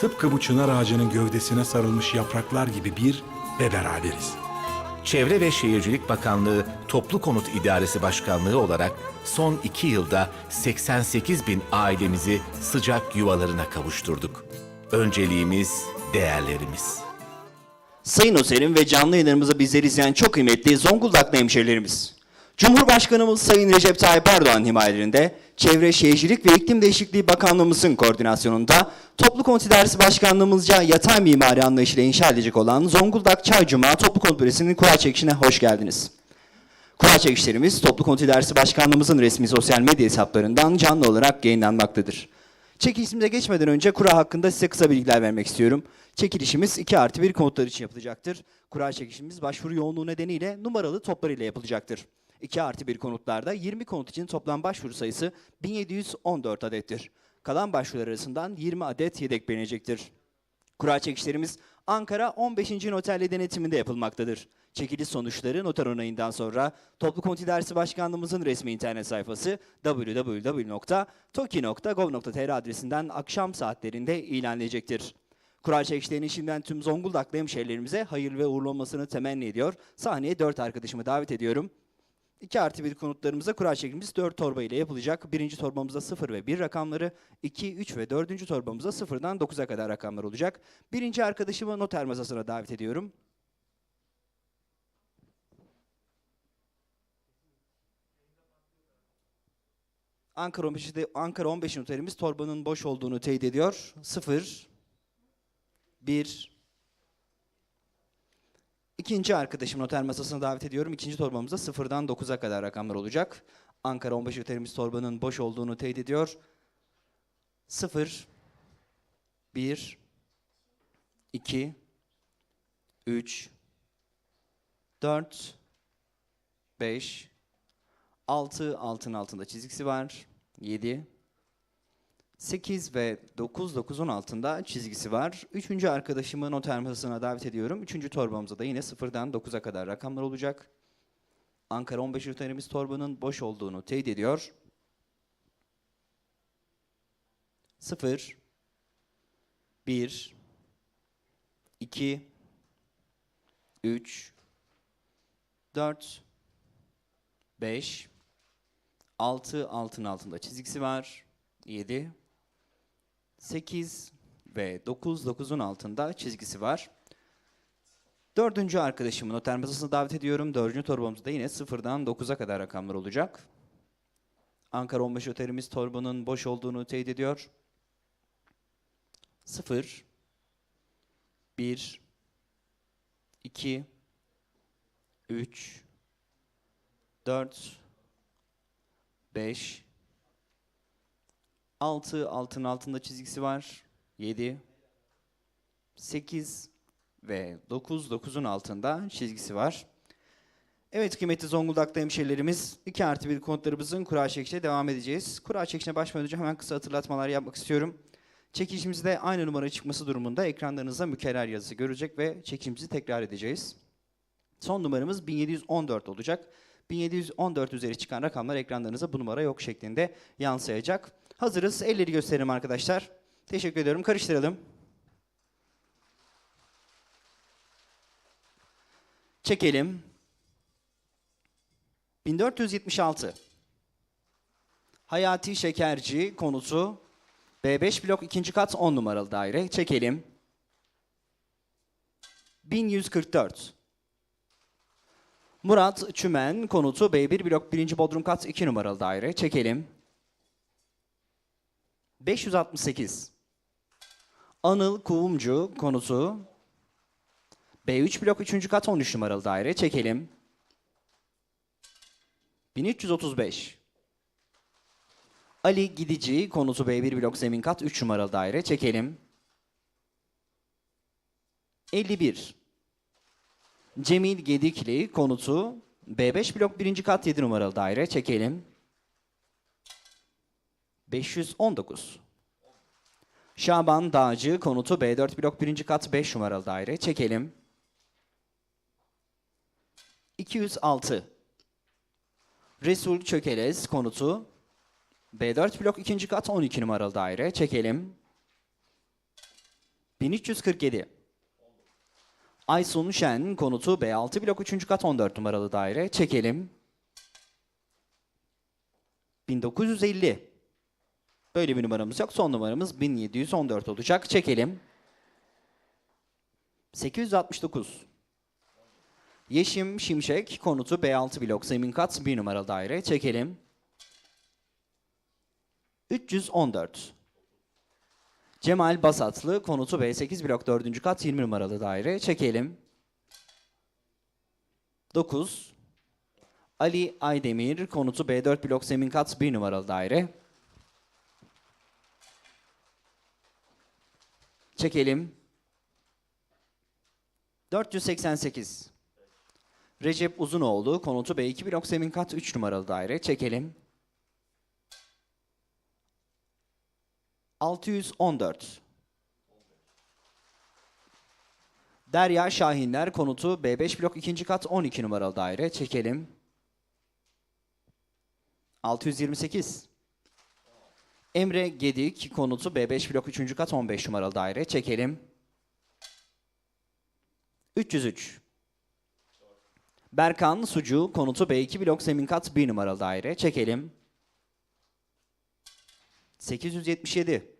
Tıpkı bu çınar ağacının gövdesine sarılmış yapraklar gibi bir ve beraberiz. Çevre ve Şehircilik Bakanlığı Toplu Konut İdaresi Başkanlığı olarak son iki yılda 88 bin ailemizi sıcak yuvalarına kavuşturduk. Önceliğimiz değerlerimiz. Sayın Oserim ve canlı yayınlarımızı bizleri izleyen çok kıymetli Zonguldaklı hemşehrilerimiz. Cumhurbaşkanımız Sayın Recep Tayyip Erdoğan himayelerinde Çevre Şehircilik ve İklim Değişikliği Bakanlığımızın koordinasyonunda Toplu Konut İdaresi Başkanlığımızca yatay mimari anlayışıyla inşa edilecek olan Zonguldak Çaycuma Toplu Konut Bölgesi'nin kura çekişine hoş geldiniz. Kura çekişlerimiz Toplu Konut İdaresi Başkanlığımızın resmi sosyal medya hesaplarından canlı olarak yayınlanmaktadır. Çekilişimize geçmeden önce kura hakkında size kısa bilgiler vermek istiyorum. Çekilişimiz 2 artı 1 konutlar için yapılacaktır. Kura çekişimiz başvuru yoğunluğu nedeniyle numaralı toplarıyla yapılacaktır. 2 artı 1 konutlarda 20 konut için toplam başvuru sayısı 1714 adettir. Kalan başvurular arasından 20 adet yedek beğenecektir. Kura çekişlerimiz Ankara 15. Noterli denetiminde yapılmaktadır. Çekiliş sonuçları noter onayından sonra Toplu Konut İdaresi Başkanlığımızın resmi internet sayfası www.toki.gov.tr adresinden akşam saatlerinde ilanlayacaktır. Kura çekişlerinin şimdiden tüm Zonguldaklı hemşehrilerimize hayırlı ve uğurlu olmasını temenni ediyor. Sahneye dört arkadaşımı davet ediyorum. 2 artı 1 konutlarımıza kura çekimimiz 4 torba ile yapılacak. Birinci torbamızda 0 ve 1 rakamları, 2, 3 ve 4. torbamızda 0'dan 9'a kadar rakamlar olacak. Birinci arkadaşımı noter masasına davet ediyorum. Ankara 15'te Ankara 15 noterimiz torbanın boş olduğunu teyit ediyor. 0 1 İkinci arkadaşım noter masasına davet ediyorum. İkinci torbamızda sıfırdan 9'a kadar rakamlar olacak. Ankara 15 noterimiz torbanın boş olduğunu teyit ediyor. 0 1 2 3 4 5 6 altın altında çizgisi var. 7 8 ve 9 9'un altında çizgisi var. Üçüncü arkadaşımı noter masasına davet ediyorum. Üçüncü torbamızda da yine 0'dan 9'a kadar rakamlar olacak. Ankara 15 noterimiz torbanın boş olduğunu teyit ediyor. 0 1 2 3 4 5 6 altın altında çizgisi var. 7 8 ve 9 9'un altında çizgisi var. Dördüncü arkadaşımı noter masasına davet ediyorum. Dördüncü torbamızda yine sıfırdan 9'a kadar rakamlar olacak. Ankara 15 otelimiz torbanın boş olduğunu teyit ediyor. 0 1 2 3 4 5 6 altın altında çizgisi var. 7 8 ve 9 9'un altında çizgisi var. Evet kıymetli Zonguldak'ta hemşehrilerimiz 2 artı 1 konutlarımızın kura çekişine devam edeceğiz. Kura çekişine başlamadan önce hemen kısa hatırlatmalar yapmak istiyorum. Çekilişimizde aynı numara çıkması durumunda ekranlarınızda mükerrer yazısı görecek ve çekilişimizi tekrar edeceğiz. Son numaramız 1714 olacak. 1714 üzeri çıkan rakamlar ekranlarınıza bu numara yok şeklinde yansıyacak. Hazırız. Elleri gösterelim arkadaşlar. Teşekkür ediyorum. Karıştıralım. Çekelim. 1476. Hayati Şekerci konusu B5 blok 2. kat 10 numaralı daire. Çekelim. 1144. Murat Çümen konutu B1 blok 1. bodrum kat 2 numaralı daire. Çekelim. 568. Anıl Kuvumcu konutu B3 blok 3. kat 13 numaralı daire. Çekelim. 1335. Ali Gidici konutu B1 blok zemin kat 3 numaralı daire. Çekelim. 51. Cemil Gedikli konutu B5 blok 1. kat 7 numaralı daire çekelim. 519. Şaban Dağcı konutu B4 blok 1. kat 5 numaralı daire çekelim. 206. Resul Çökelez konutu B4 blok 2. kat 12 numaralı daire çekelim. 1347. Aysun Şen konutu B6 blok 3. kat 14 numaralı daire çekelim. 1950. Böyle bir numaramız yok. Son numaramız 1714 olacak. Çekelim. 869. Yeşim Şimşek konutu B6 blok zemin kat 1 numaralı daire. Çekelim. 314. Cemal Basatlı konutu B8 blok 4. kat 20 numaralı daire. Çekelim. 9. Ali Aydemir konutu B4 blok zemin kat 1 numaralı daire. Çekelim. 488. Recep Uzunoğlu konutu B2 blok zemin kat 3 numaralı daire. Çekelim. 614. Derya Şahinler konutu B5 blok 2. kat 12 numaralı daire. Çekelim. 628. Emre Gedik konutu B5 blok 3. kat 15 numaralı daire. Çekelim. 303. Berkan Sucu konutu B2 blok zemin kat 1 numaralı daire. Çekelim. 877.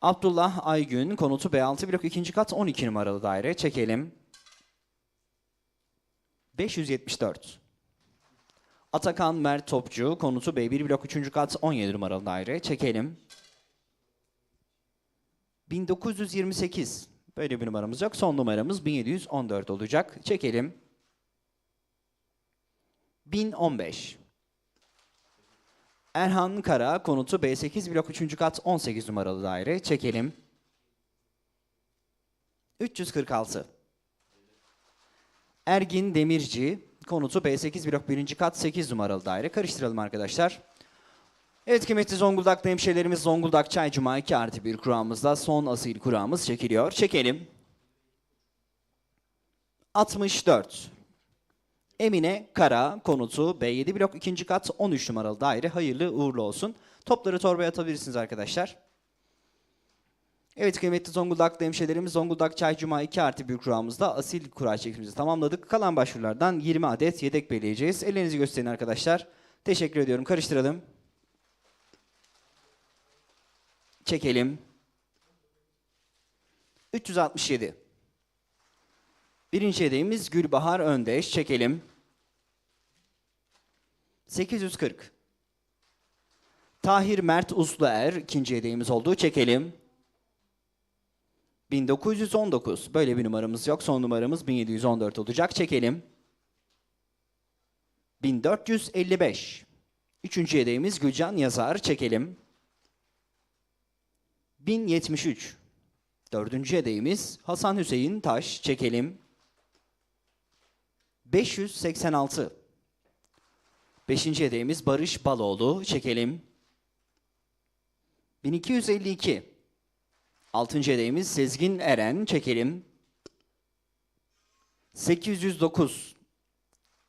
Abdullah Aygün konutu B6 blok 2. kat 12 numaralı daire. Çekelim. 574. Atakan Mert Topçu konutu B1 blok 3. kat 17 numaralı daire. Çekelim. 1928. Böyle bir numaramız yok. Son numaramız 1714 olacak. Çekelim. 1015. Erhan Kara konutu B8 blok 3. kat 18 numaralı daire. Çekelim. 346. Ergin Demirci konutu B8 blok 1. kat 8 numaralı daire. Karıştıralım arkadaşlar. Evet kıymetli Zonguldak'ta hemşehrilerimiz Zonguldak Çay Cuma 2 artı 1 kurağımızda son asil kurağımız çekiliyor. Çekelim. 64. Emine Kara konutu B7 blok 2. kat 13 numaralı daire hayırlı uğurlu olsun. Topları torbaya atabilirsiniz arkadaşlar. Evet kıymetli Zonguldak'ta hemşehrilerimiz Zonguldak Çay Cuma 2 artı 1 kurağımızda asil kura çekimimizi tamamladık. Kalan başvurulardan 20 adet yedek belirleyeceğiz. Ellerinizi gösterin arkadaşlar. Teşekkür ediyorum. Karıştıralım. Çekelim. 367. Birinci hediyemiz Gülbahar Öndeş. Çekelim. 840. Tahir Mert Usluer. ikinci hediyemiz oldu. Çekelim. 1919. Böyle bir numaramız yok. Son numaramız 1714 olacak. Çekelim. 1455. Üçüncü hediyemiz Gülcan Yazar. Çekelim. 1073. Dördüncü hediyemiz Hasan Hüseyin Taş. Çekelim. 586. Beşinci hediyemiz Barış Baloğlu. Çekelim. 1252. Altıncı hediyemiz Sezgin Eren. Çekelim. 809.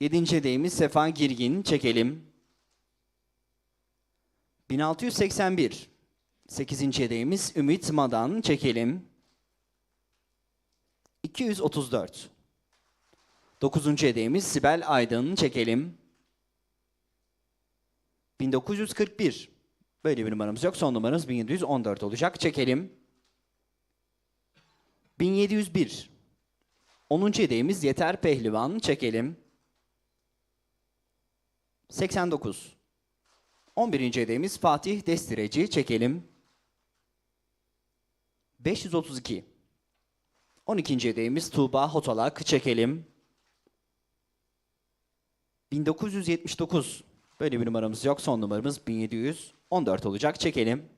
Yedinci hediyemiz Sefa Girgin. Çekelim. 1681. Sekizinci hediyemiz Ümit Madan. Çekelim. 234. Dokuzuncu hediyemiz Sibel Aydın. Çekelim. 1941. Böyle bir numaramız yok. Son numaramız 1714 olacak. Çekelim. 1701. 10. hediyemiz Yeter Pehlivan. Çekelim. 89. 11. hediyemiz Fatih Destireci. Çekelim. 532. 12. hediyemiz Tuğba Hotalak. Çekelim. 1979. Böyle bir numaramız yok. Son numaramız 1714 olacak. Çekelim.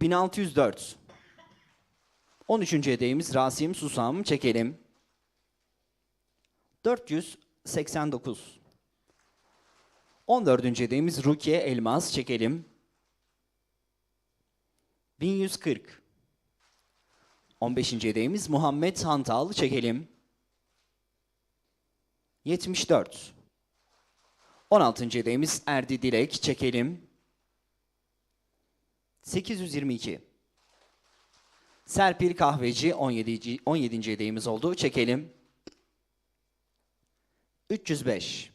1604. 13. hedeyemiz Rasim Susam çekelim. 489. 14. hedeyemiz Rukiye Elmas çekelim. 1140. 15. hedeyemiz Muhammed Hantal çekelim. 74. 16. hedeyemiz Erdi Dilek çekelim. 822. Serpil Kahveci 17. 17. hedeyemiz oldu. Çekelim. 305.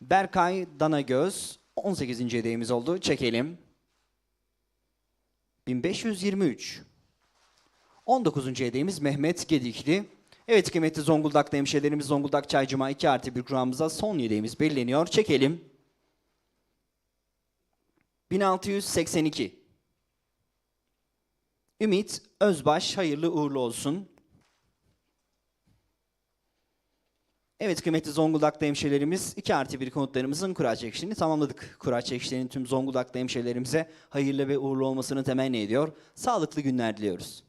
Berkay Danagöz 18. hedeyemiz oldu. Çekelim. 1523. 19. hedeyemiz Mehmet Gedikli. Evet kıymetli Zonguldak'ta hemşehrilerimiz Zonguldak Çaycıma 2 artı 1 kuramımıza son hedeyemiz belirleniyor. Çekelim. 1682. Ümit Özbaş hayırlı uğurlu olsun. Evet kıymetli Zonguldak'ta hemşehrilerimiz 2 artı 1 konutlarımızın kura çekişini tamamladık. Kura çekişlerinin tüm Zonguldak'ta hemşehrilerimize hayırlı ve uğurlu olmasını temenni ediyor. Sağlıklı günler diliyoruz.